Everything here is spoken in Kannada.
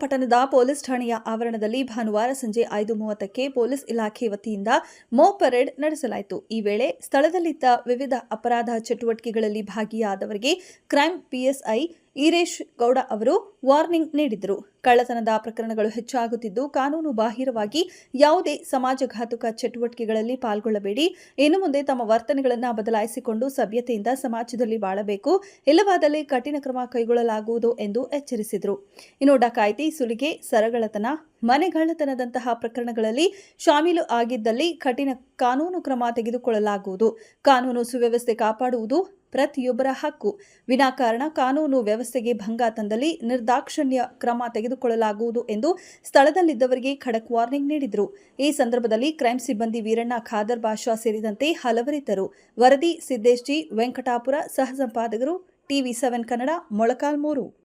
ಪಟ್ಟಣದ ಪೊಲೀಸ್ ಠಾಣೆಯ ಆವರಣದಲ್ಲಿ ಭಾನುವಾರ ಸಂಜೆ ಐದು ಮೂವತ್ತಕ್ಕೆ ಪೊಲೀಸ್ ಇಲಾಖೆ ವತಿಯಿಂದ ಮೋ ಪರೇಡ್ ನಡೆಸಲಾಯಿತು. ಈ ವೇಳೆ ಸ್ಥಳದಲ್ಲಿದ್ದ ವಿವಿಧ ಅಪರಾಧ ಚಟುವಟಿಕೆಗಳಲ್ಲಿ ಭಾಗಿಯಾದವರಿಗೆ ಕ್ರೈಂ ಪಿಎಸ್ಐ ಈರೇಶ್ ಗೌಡ ಅವರು ವಾರ್ನಿಂಗ್ ನೀಡಿದರು ಕಳ್ಳತನದ ಪ್ರಕರಣಗಳು ಹೆಚ್ಚಾಗುತ್ತಿದ್ದು, ಕಾನೂನು ಬಾಹಿರವಾಗಿ ಯಾವುದೇ ಸಮಾಜಘಾತುಕ ಚಟುವಟಿಕೆಗಳಲ್ಲಿ ಪಾಲ್ಗೊಳ್ಳಬೇಡಿ. ಇನ್ನು ಮುಂದೆ ತಮ್ಮ ವರ್ತನೆಗಳನ್ನು ಬದಲಾಯಿಸಿಕೊಂಡು ಸಭ್ಯತೆಯಿಂದ ಸಮಾಜದಲ್ಲಿ ಬಾಳಬೇಕು. ಇಲ್ಲವಾದಲ್ಲಿ ಕಠಿಣ ಕ್ರಮ ಕೈಗೊಳ್ಳಲಾಗುವುದು ಎಂದು ಎಚ್ಚರಿಸಿದರು. ಇನ್ನು ಡಕಾಯಿತಿ, ಸುಲಿಗೆ ಸರಗಳತನ ಮನೆಗಳ್ಳತನದಂತಹ ಪ್ರಕರಣಗಳಲ್ಲಿ ಶಾಮೀಲು ಆಗಿದ್ದಲ್ಲಿ ಕಠಿಣ ಕಾನೂನು ಕ್ರಮ ತೆಗೆದುಕೊಳ್ಳಲಾಗುವುದು. ಕಾನೂನು ಸುವ್ಯವಸ್ಥೆ ಕಾಪಾಡುವುದು ಪ್ರತಿಯೊಬ್ಬರ ಹಕ್ಕು. ವಿನಾಕಾರಣ ಕಾನೂನು ವ್ಯವಸ್ಥೆಗೆ ಭಂಗ ತಂದಲ್ಲಿ ನಿರ್ದಾಕ್ಷಣ್ಯ ಕ್ರಮ ತೆಗೆದುಕೊಳ್ಳಲಾಗುವುದು ಎಂದು ಸ್ಥಳದಲ್ಲಿದ್ದವರಿಗೆ ಖಡಕ್ ವಾರ್ನಿಂಗ್ ನೀಡಿದರು. ಈ ಸಂದರ್ಭದಲ್ಲಿ ಕ್ರೈಂ ಸಿಬ್ಬಂದಿ ವೀರಣ್ಣ ಖಾದರ್ ಬಾಷಾ ಸೇರಿದಂತೆ ಹಲವರಿದ್ದರು. ವರದಿ ಸಿದ್ದೇಶ್ ಜಿ ವೆಂಕಟಾಪುರ, ಸಹ ಸಂಪಾದಕರು, ಟಿವಿ ಸೆವೆನ್ ಕನ್ನಡ, ಮೊಳಕಾಲ್ಮೂರು.